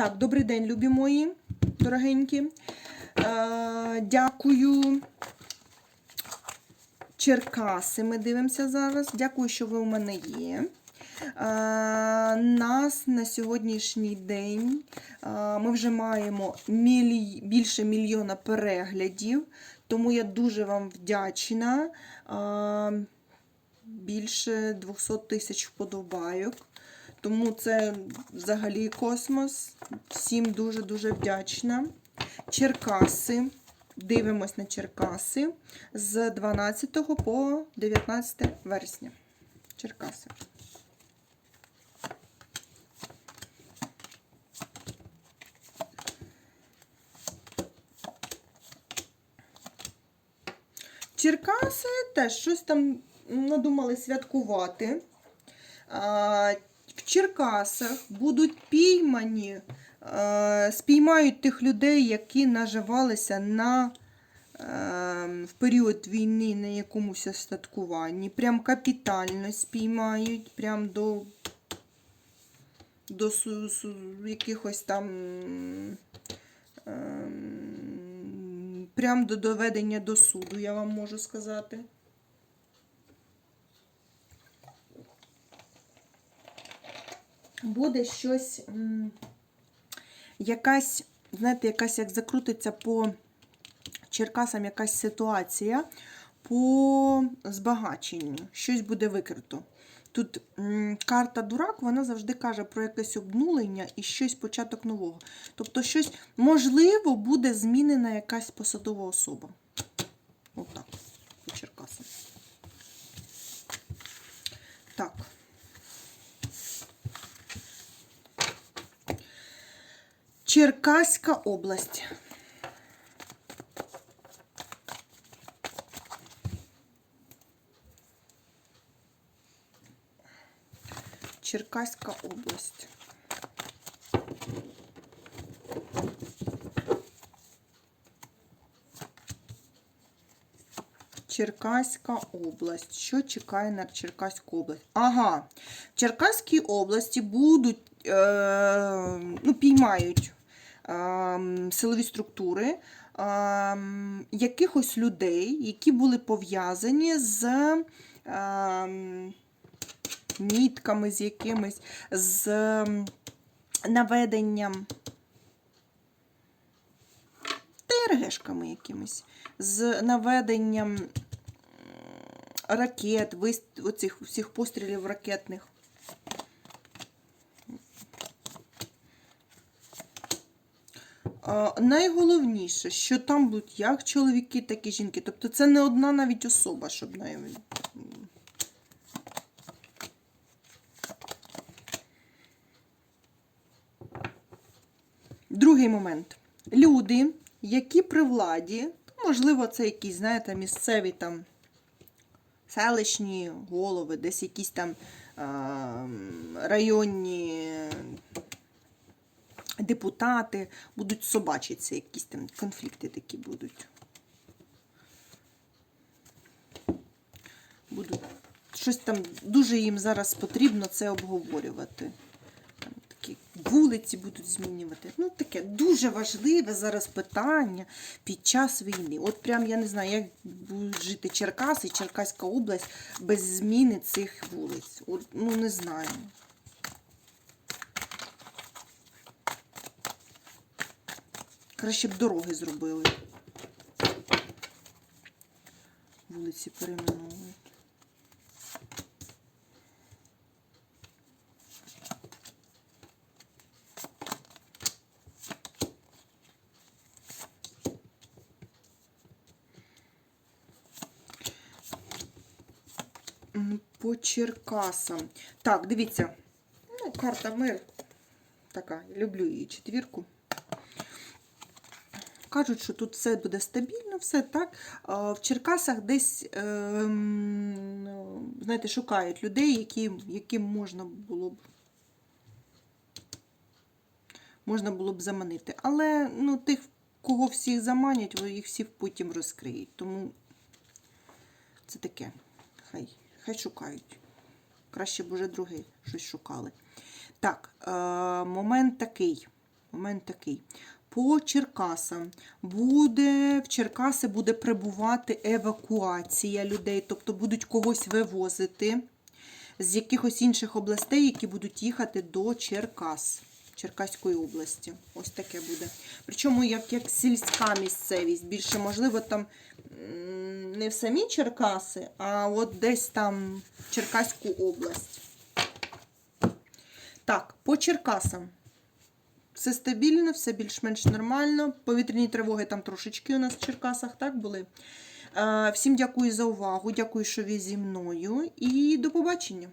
Так, добрий день, любі мої дорогенькі. Е, дякую. Черкаси ми дивимося зараз. Дякую, що ви у мене є. Е, нас на сьогоднішній день е, ми вже маємо мілі... більше мільйона переглядів, тому я дуже вам вдячна. Е, більше 200 тисяч вподобайок. Тому це взагалі космос. Всім дуже-дуже вдячна. Черкаси. Дивимось на Черкаси з 12 по 19 вересня. Черкаси. Черкаси теж щось там надумали святкувати. В Черкасах будуть піймані, а, спіймають тих людей, які наживалися на, е, в період війни на якомусь остаткуванні. Прям капітально спіймають, прям до, до су- су- якихось там. ем, Прям до доведення до суду, я вам можу сказати. Буде щось, якась, знаєте, якась як закрутиться по Черкасам якась ситуація по збагаченню. Щось буде викрито. Тут карта дурак, вона завжди каже про якесь обнулення і щось початок нового. Тобто, щось, можливо, буде змінена якась посадова особа. Отак, по Черкасам. Так. Черкаська область. Черкаська область. Черкаська область. Що чекає на Черкаську область? Ага, в Черкаській області будуть, е, ну, піймають силові структури якихось людей, які були пов'язані з мітками, з якимись, з наведенням. ТРГшками якимись, з наведенням ракет, оцих всіх пострілів ракетних. Найголовніше, що там будуть як чоловіки, так і жінки. Тобто це не одна навіть особа, щоб навіть. Другий момент. Люди, які при владі, можливо, це якісь, знаєте, місцеві там селищні голови, десь якісь там районні депутати, будуть собачитися, якісь там конфлікти такі будуть. Будуть. Щось там дуже їм зараз потрібно це обговорювати. Там такі вулиці будуть змінювати. Ну, таке дуже важливе зараз питання під час війни. От прям я не знаю, як будуть жити Черкаси, Черкаська область без зміни цих вулиць. От, ну, не знаю. Краще б дороги зробили. Вулиці перейменовують. По Черкасам. Так, дивіться. Ну, карта мир. Така, люблю її четвірку. Кажуть, що тут все буде стабільно, все так. В Черкасах десь, ем, знаєте, шукають людей, які, яким можна було б можна було б заманити. Але ну, тих, кого всіх заманять, їх всі потім розкриють. Тому це таке. Хай, хай шукають. Краще б уже друге щось шукали. Так, е, момент такий. момент такий. По Черкасам буде в Черкаси буде прибувати евакуація людей, тобто будуть когось вивозити з якихось інших областей, які будуть їхати до Черкас, Черкаської області. Ось таке буде. Причому як, як сільська місцевість, більше можливо там не в самі Черкаси, а от десь там Черкаську область. Так, по Черкасам. Все стабільно, все більш-менш нормально. Повітряні тривоги там трошечки у нас в Черкасах так були. Всім дякую за увагу. Дякую, що ви зі мною. І до побачення.